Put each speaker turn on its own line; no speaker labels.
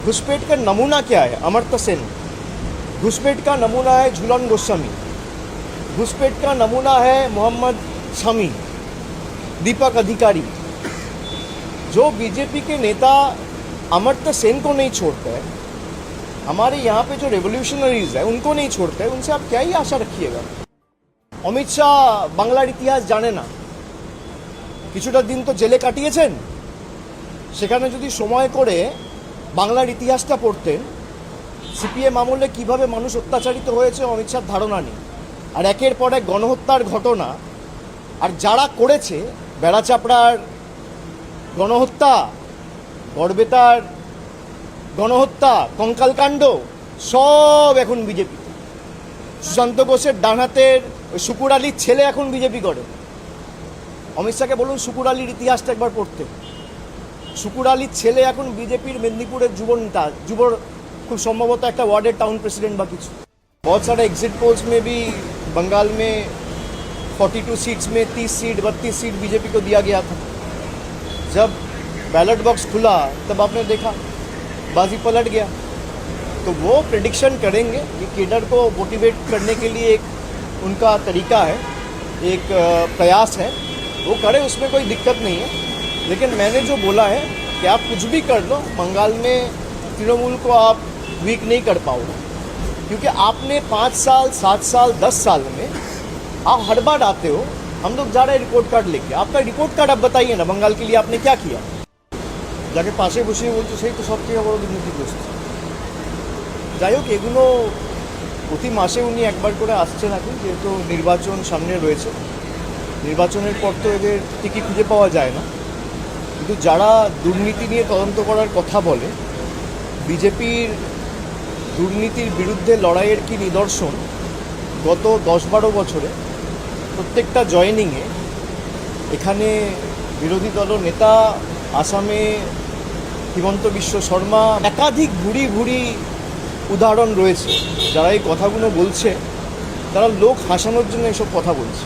घुसपैठ का नमूना क्या है अमर्त्य सेन घुसपैठ का नमूना है झूलन गोस्वामी घुसपैठ का नमूना है मोहम्मद शमी दीपक अधिकारी जो बीजेपी के नेता अमर्त्य सेन को नहीं छोड़ते हैं हमारे यहाँ पे जो रेवोल्यूशनरीज है उनको नहीं छोड़ते हैं उनसे आप क्या ही आशा रखिएगा অমিত শাহ বাংলার ইতিহাস জানে না কিছুটা দিন তো জেলে কাটিয়েছেন সেখানে যদি সময় করে বাংলার ইতিহাসটা পড়তেন, সিপিএম আমলে কীভাবে মানুষ অত্যাচারিত হয়েছে অমিত শাহর ধারণা নেই। আর একের পর এক গণহত্যার ঘটনা, আর যারা করেছে, বেড়াচাপড়ার গণহত্যা গড়বেতার গণহত্যা, কঙ্কালকাণ্ড, সব এখন বিজেপি। সুশান্ত ঘোষের ডানহাতের ওই শুকুর আলীর ছেলে এখন বিজেপি করে। অমিত শাহকে বলুন শুকুর আলীর ইতিহাসটা একবার পড়তে। सुकुर आल ऐले बीजेपी मेदनिपुर মেদিনীপুরের नेता जुब खूब सम्भवतः एक একটা वार्डेड टाउन प्रेसिडेंट বা बहुत सारे एग्जिट पोल्स में भी बंगाल में 42 सीट्स में 30 सीट बत्तीस सीट बीजेपी को दिया गया था। जब बैलेट बॉक्स खुला, तब आपने देखा, बाजी पलट गया। तो वो प्रडिक्शन करेंगे कि केडर को मोटिवेट करने के लिए एक उनका तरीका है, एक प्रयास है। वो करे, उसमें कोई दिक्कत नहीं है। लेकिन मैंने जो बोला है कि आप कुछ भी कर लो बंगाल में तृणमूल को आप वीक नहीं कर पाओगे क्योंकि आपने पाँच साल सात साल दस साल में आप हर बार आते हो हम लोग जा रहे हैं रिपोर्ट कार्ड लेके आपका रिपोर्ट कार्ड आप बताइए ना बंगाल के लिए आपने क्या किया যাকে পাশে বসিয়ে বলছো সেই তো সব থেকে বড় দুর্নীতিগ্রস্ত যাই হোক এগুলো প্রতি মাসে উনি একবার করে আসছেন এখন যেহেতু নির্বাচন সামনে রয়েছে নির্বাচনের পর তো এদের টিকি খুঁজে পাওয়া যায় না কিন্তু যারা দুর্নীতি নিয়ে তদন্ত করার কথা বলে, বিজেপির দুর্নীতির বিরুদ্ধে লড়াইয়ের কি নিদর্শন? গত দশ বারো বছরে প্রত্যেকটা জয়েনিংয়ে এখানে বিরোধী দল নেতা, আসামে হিমন্ত বিশ্ব শর্মা, একাধিক ভুড়ি ভুড়ি উদাহরণ রয়েছে। যারা এই কথাগুলো বলছে, তারা লোক হাসানোর জন্য এসব কথা বলছে।